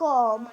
welcome.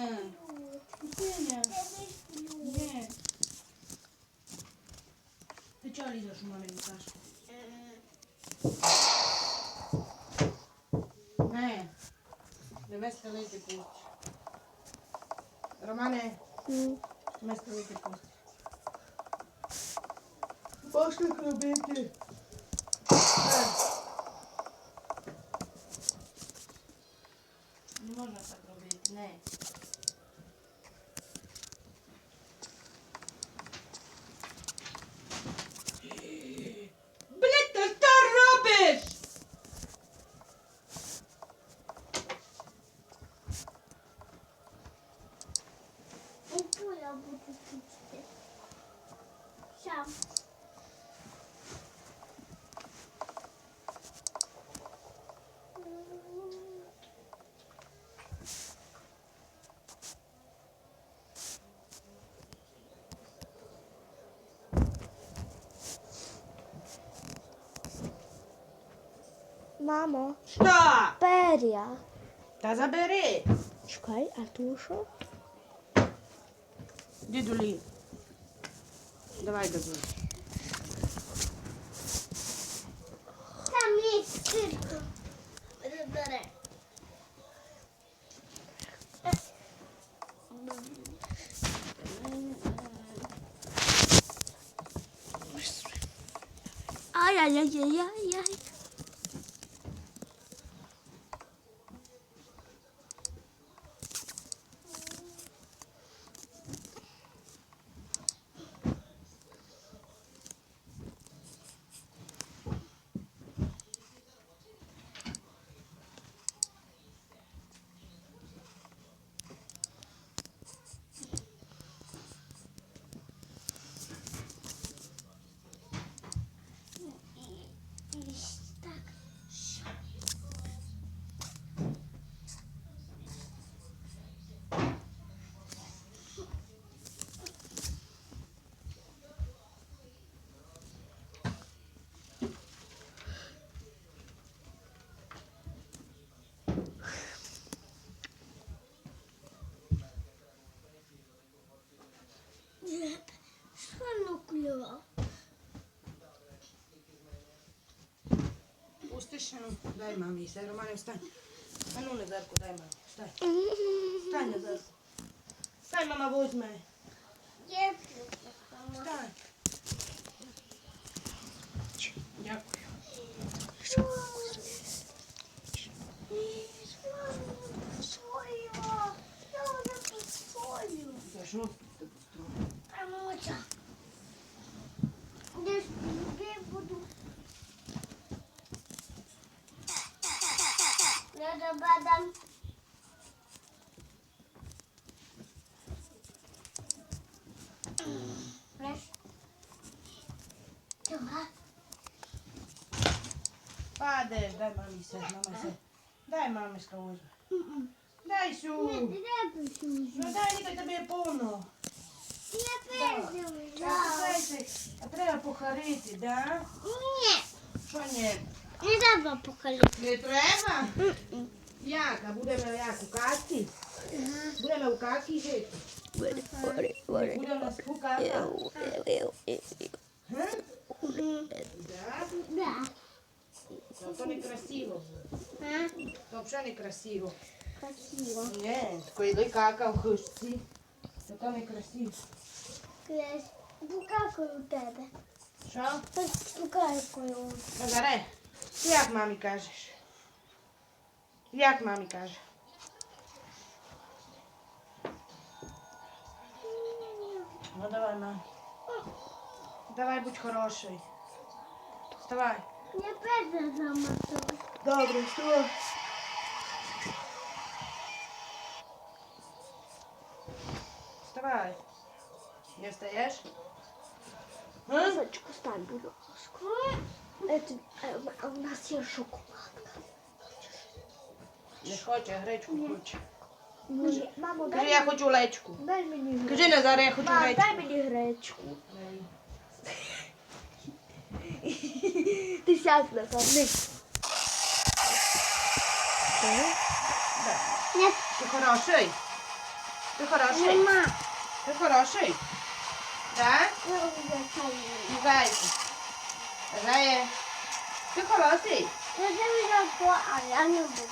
Нет. Деня. Нет. Ты что лезешь в мамину кашку? Не. Вместо лейте пусть. Романе. Вместо лейте пусть. Пошли к работе. Мамо, Що? пер'я. Та забери. Чекай, а ту що? Дідулі. Давай додому. Там є стирка. Забери. Ай-яй-яй-яй-яй. pustiš, daj mami, sad staj. stań. Anu, Nezarko, daj mami, staj. Staj na Zarko. Staj mama, wozme. Stań. Dziękuję. Zašao? Падаєш, дай мамі все, мама все. Дай мамиська возьме. Дай Не треба сюди. Ну дай ніби тобі повно. Я першу А треба похарити, да? Ні, Що ні? не треба похалити. Не треба? Як? А будемо як у касті? Будемо у касті жити? Буде у нас пуката? Га? Да? Да. То, то взагалі не красиво. Красиво. Ні, коли кака в хижці. То то не красиво. Крас. Букакою у тебе. Що? Букакою. Назаре, ти як мамі кажеш? Як мамі каже? Ну давай, мам. Давай будь хороший. Вставай. Я перша замотала. Добре, вставай. Вставай. Не встаєш? А? Зачку, стань, будь ласка. Это, е, а у нас є шоколадка. Не хоче, гречку хоче. Ні, мамо, Кажи, дай, я хочу лечку. дай мені гречку. Кажи, Назаре, я хочу Мам, гречку. дай мені гречку. Ти на не. Нет, Ти хороший? Ти хороший? нема. Ти хороший? Так? Я вже чаю. Зайку. Зає. Ти хороший? Я вже по, а я не буду.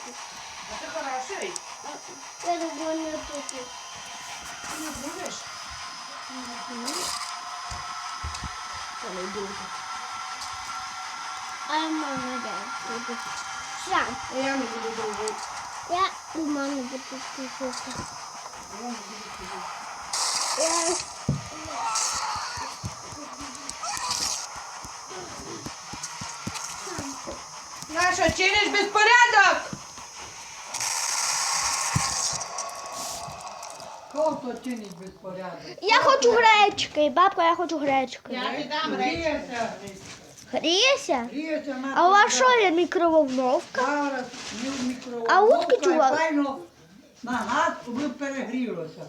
А ти хороший? Я не буду. Ти не будеш? Це не дуже. А я мама де. Сам. Я не буду дружити. Я у мами буду слухати. Я. Наша, чиниш безпорядок! Кого чинить безпорядок? Я хочу гречки, бабка, я хочу гречки. Я не дам речі. Гріється, Гріється? гріється на А у вас що є мікроволновка? Зараз не в мікроволновку, А утки чувак? Файно на газ ви перегрілося.